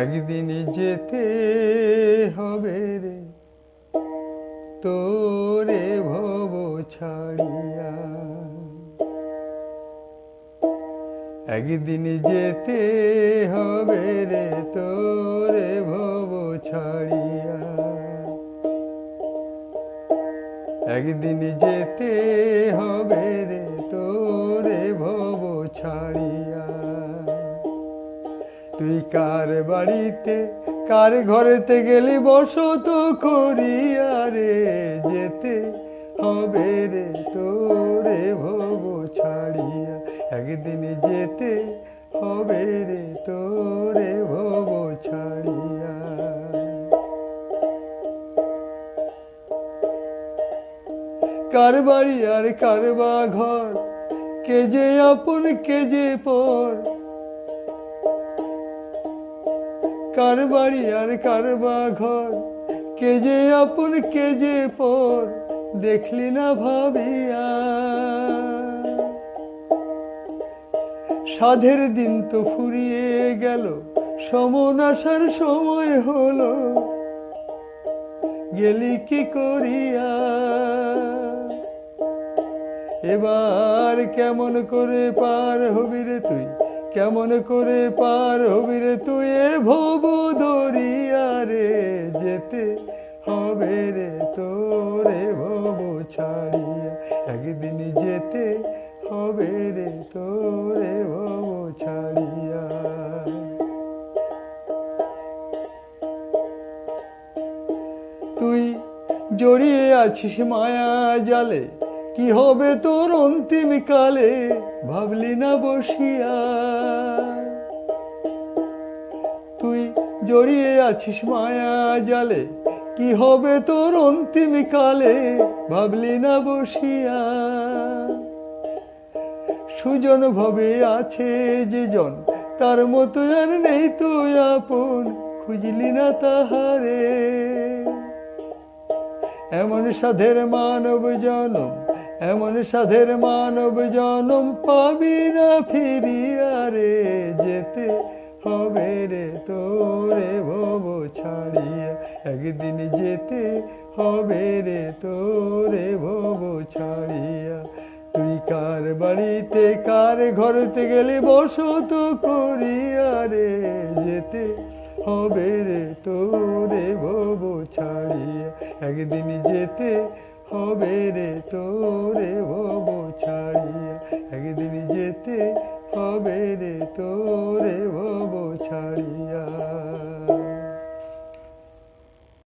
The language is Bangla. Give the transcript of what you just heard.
একদিন যেতে হবে রে, তোরে ভব ছাড়িয়া। একদিন যেতে হবে রে, তোরে ভব ছাড়িয়া। একদিন যেতে হবে রে, তোরে ভব ছাড়িয়া। তুই কার বাড়িতে, কার ঘরেতে গেলি বসত করিয়া রে যেতে? হবে রে তোরে ভব ছাড়িয়া একদিন যেতে। হবে রে তোরে ভব ছাড়িয়া। কার বাড়ি আর কার বা ঘর, কে যে আপন, কে যে পর কার বাড়ি আর কার বা ঘর? কে যে আপন, কে যে পর? দেখলি না ভাবিয়া। সাধের দিন তো ফুরিয়ে গেল, সমন আসার সময় হলো। গেলি কি করিয়া? এবার কেমন করে পার হবি রে তুই? কেমন করে পার হবি রে তুই ভব দরিয়া রে? যেতে হবে রে তোরে ভব ছাড়িয়া একদিন যেতে হবে রে তোরে ভব ছাড়িয়া তুই জড়িয়ে আছিস মায়া জালে কি হবে তোর অন্তিম কালে? ভাবলি না বসিয়া। তুই জড়িয়ে আছিস মায়া জালে, কি হবে তোর অন্তিম কালে? ভাবলি না বসিয়া। সুজন ভবে আছে যে জন তার মতো আর নেই তো আপন, খুঁজলি না তাহারে। এমন সাধের মানব জনম এমন সাধের মানব জনম পাবি না ফিরিয়া রে, যেতে হবে রে তোরে ভব ছাড়িয়া। একদিন যেতে হবে রে তোরে ভব ছাড়িয়া। তুই কার বাড়িতে, কার ঘরেতে গেলে বসত করিয়া রে, যেতে হবে রে তোরে ভব ছাড়িয়া। একদিন যেতে হবে রে তোরে ভব ছাড়িয়া একদিন যেতে হবে রে তোরে ভবো ছাড়িয়া।